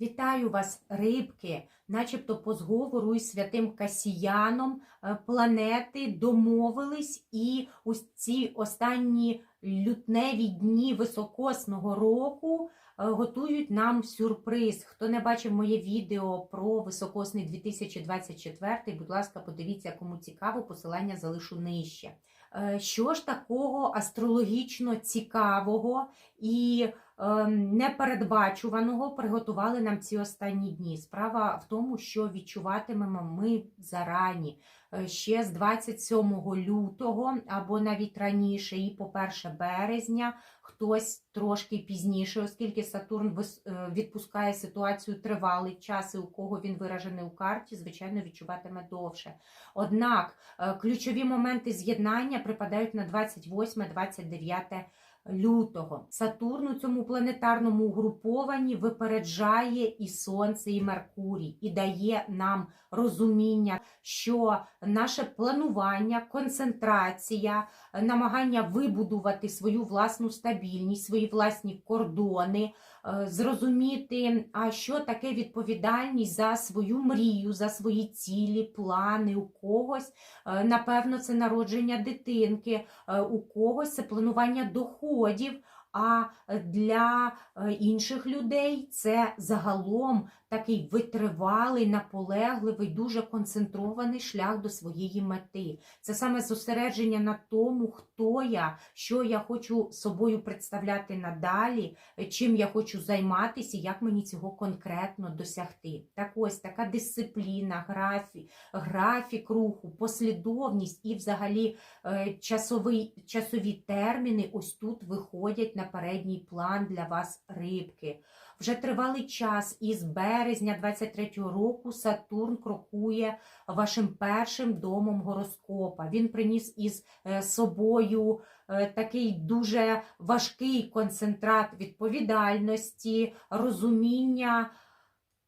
Вітаю вас, рибки, начебто по зговору із святим Касіяном е, планети домовились і ось ці останні лютневі дні високосного року е, готують нам сюрприз. Хто не бачив моє відео про високосний 2024, будь ласка, подивіться, кому цікаво, посилання залишу нижче. Е, Що ж такого астрологічно цікавого і непередбачуваного приготували нам ці останні дні. Справа в тому, що відчуватимемо ми зарані е, ще з 27 лютого або навіть раніше, і по 1 березня, хтось трошки пізніше, оскільки Сатурн е, відпускає ситуацію тривалий час, і у кого він виражений у карті, звичайно, відчуватиме довше. Однак е, ключові моменти з'єднання припадають на 28-29 лютого. Сатурн у цьому планетарному угрупованні випереджає і Сонце, і Меркурій, і дає нам розуміння, що наше планування, концентрація, намагання вибудувати свою власну стабільність, свої власні кордони, зрозуміти, а що таке відповідальність за свою мрію, за свої цілі, плани у когось. Е, Напевно, це народження дитинки, е, у когось це планування доходів. А для е, інших людей це загалом такий витривалий, наполегливий, дуже концентрований шлях до своєї мети. Це саме зосередження на тому, хто я, що я хочу собою представляти надалі, чим я хочу займатися, як мені цього конкретно досягти. Так ось така дисципліна, графік, графік руху, послідовність і взагалі е, часовий, часові терміни ось тут виходять на передній план для вас рибки. Вже тривалий час із березня 23-го року Сатурн крокує вашим першим домом гороскопа. Він приніс із е, собою е, такий дуже важкий концентрат відповідальності, розуміння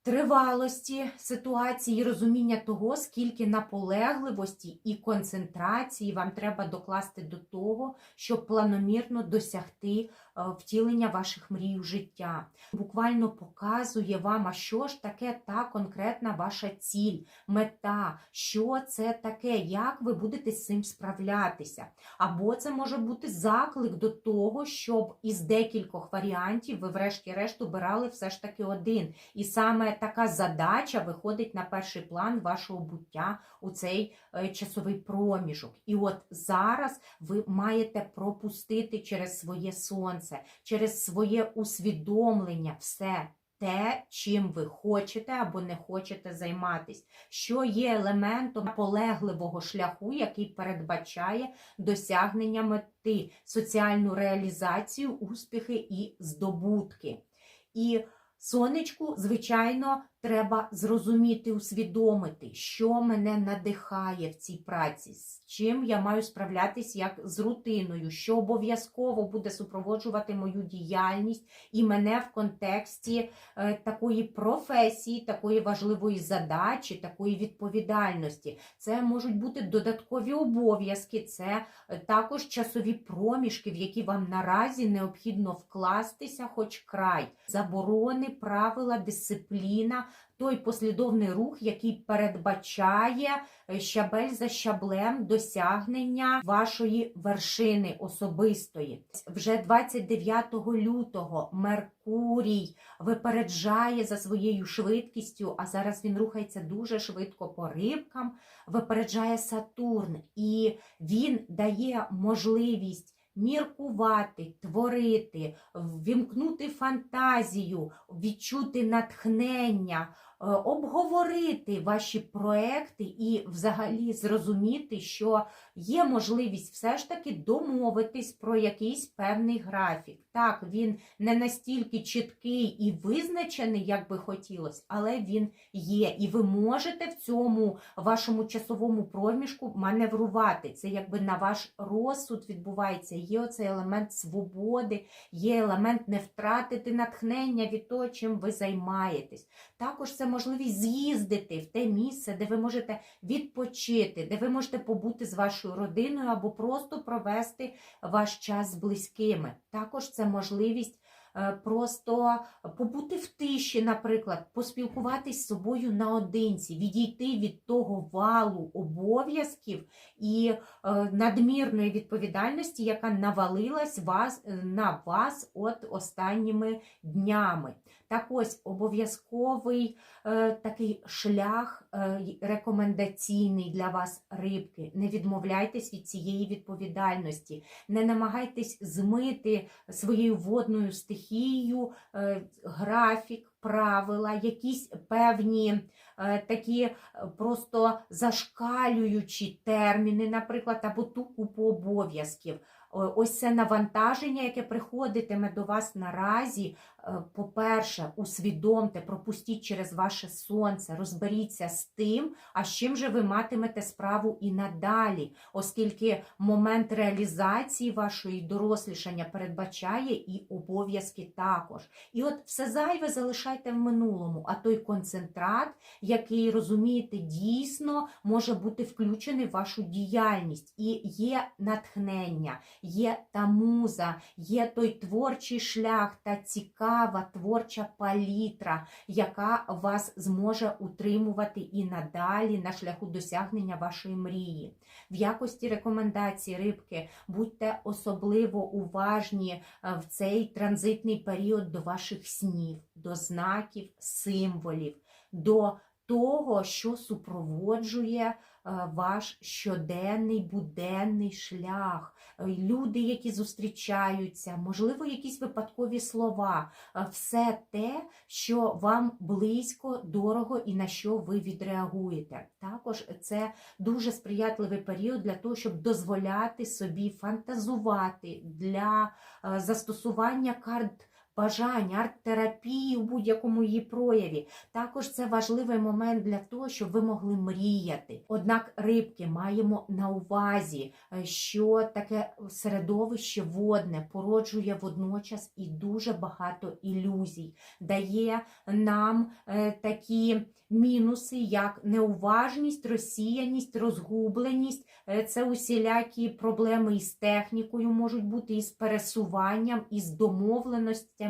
тривалості ситуації, розуміння того, скільки наполегливості і концентрації вам треба докласти до того, щоб планомірно досягти втілення ваших мрій у життя. Буквально показує вам, а що ж таке та конкретна ваша ціль, мета, що це таке, як ви будете з цим справлятися. Або це може бути заклик до того, щоб із декількох варіантів ви, врешті-решт, обирали все ж таки один. І саме така задача виходить на перший план вашого буття у цей е, часовий проміжок. І от зараз ви маєте пропустити через своє сонце, через своє усвідомлення все. Те, чим ви хочете або не хочете займатись, що є елементом наполегливого шляху, який передбачає досягнення мети, соціальну реалізацію, успіхи і здобутки. І сонечку, звичайно, треба зрозуміти, усвідомити, що мене надихає в цій праці, з чим я маю справлятись як з рутиною, що обов'язково буде супроводжувати мою діяльність і мене в контексті е, такої професії, такої важливої задачі, такої відповідальності. Це можуть бути додаткові обов'язки, це е, також часові проміжки, в які вам наразі необхідно вкластися, хоч край, заборони, правила, дисципліна. Той послідовний рух, який передбачає е, щабель за щаблем досягнення вашої вершини особистої. Вже 29 лютого Меркурій випереджає за своєю швидкістю, а зараз він рухається дуже швидко по рибкам, випереджає Сатурн, і він дає можливість. Міркувати, творити, ввімкнути фантазію, відчути натхнення, обговорити ваші проекти і взагалі зрозуміти, що є можливість все ж таки домовитись про якийсь певний графік. Так, він не настільки чіткий і визначений, як би хотілося, але він є. І ви можете в цьому вашому часовому проміжку маневрувати. Це якби на ваш розсуд відбувається. Є оцей елемент свободи, є елемент не втратити натхнення від того, чим ви займаєтесь. Також це можливість з'їздити в те місце, де ви можете відпочити, де ви можете побути з вашою родиною або просто провести ваш час з близькими. Також це можливість просто побути в тиші, наприклад, поспілкуватись з собою наодинці, відійти від того валу обов'язків і е, надмірної відповідальності, яка навалилась вас, е, на вас от останніми днями. Так ось обов'язковий е, такий шлях е, рекомендаційний для вас рибки. Не відмовляйтесь від цієї відповідальності, не намагайтесь змити своєю водною стихією е, графік, правила, якісь певні е, такі е, просто зашкалюючі терміни, наприклад, або ту купу обов'язків. Ось це навантаження, яке приходитиме до вас наразі. Е, По-перше, усвідомте, пропустіть через ваше сонце, розберіться з тим, а з чим же ви матимете справу і надалі, оскільки момент реалізації вашої дорослішання передбачає і обов'язки також. І от все зайве залишайте в минулому, а той концентрат, який розумієте, дійсно може бути включений в вашу діяльність. І є натхнення, є та муза, є той творчий шлях та цікава творча палітра, яка вас зможе утримувати і надалі на шляху досягнення вашої мрії. В якості рекомендацій рибки будьте особливо уважні е, в цей транзитний період до ваших снів, до знаків, символів, до того, що супроводжує ваш щоденний буденний шлях, Е, люди, які зустрічаються, можливо, якісь випадкові слова, Е, все те, що вам близько, дорого і на що ви відреагуєте. Також це дуже сприятливий період для того, щоб дозволяти собі фантазувати для е, застосування карт. Бажання, арт-терапії у будь-якому її прояві. Також це важливий момент для того, щоб ви могли мріяти. Однак рибки маємо на увазі, е, що таке середовище водне породжує водночас і дуже багато ілюзій, дає нам е, такі мінуси, як неуважність, розсіяність, розгубленість. Е, Це усілякі проблеми із технікою можуть бути, із пересуванням, із домовленостями,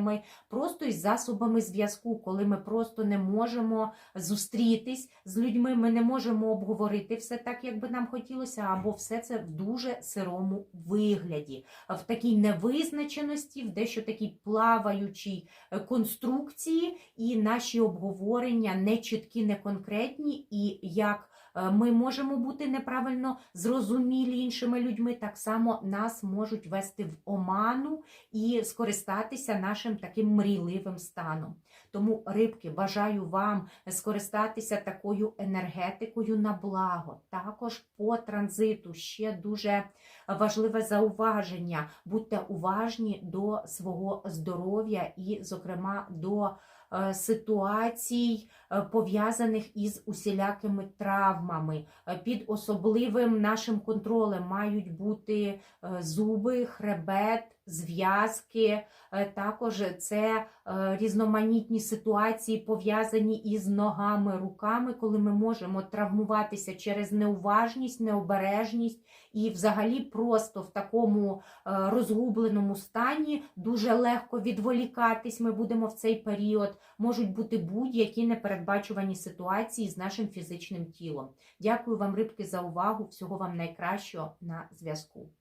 просто із засобами зв'язку, коли ми просто не можемо зустрітись з людьми, ми не можемо обговорити все так, як би нам хотілося, або все це в дуже сирому вигляді, в такій невизначеності, в дещо такій плаваючій е, конструкції, і наші обговорення не чіткі, не конкретні, і як ми можемо бути неправильно зрозумілі іншими людьми, так само нас можуть вести в оману і скористатися нашим таким мрійливим станом. Тому, рибки, бажаю вам скористатися такою енергетикою на благо. Також по транзиту ще дуже важливе зауваження. Будьте уважні до свого здоров'я і, зокрема, до е, ситуацій, е, пов'язаних із усілякими травмами. Е, Під особливим нашим контролем мають бути е, зуби, хребет, зв'язки. Е, Також це е, різноманітні ситуації, пов'язані із ногами, руками, коли ми можемо травмуватися через неуважність, необережність і взагалі просто в такому е, розгубленому стані дуже легко відволікатись. Ми будемо в цей період. Можуть бути будь-які непередбачувані ситуації з нашим фізичним тілом. Дякую вам, рибки, за увагу. Всього вам найкращого на зв'язку.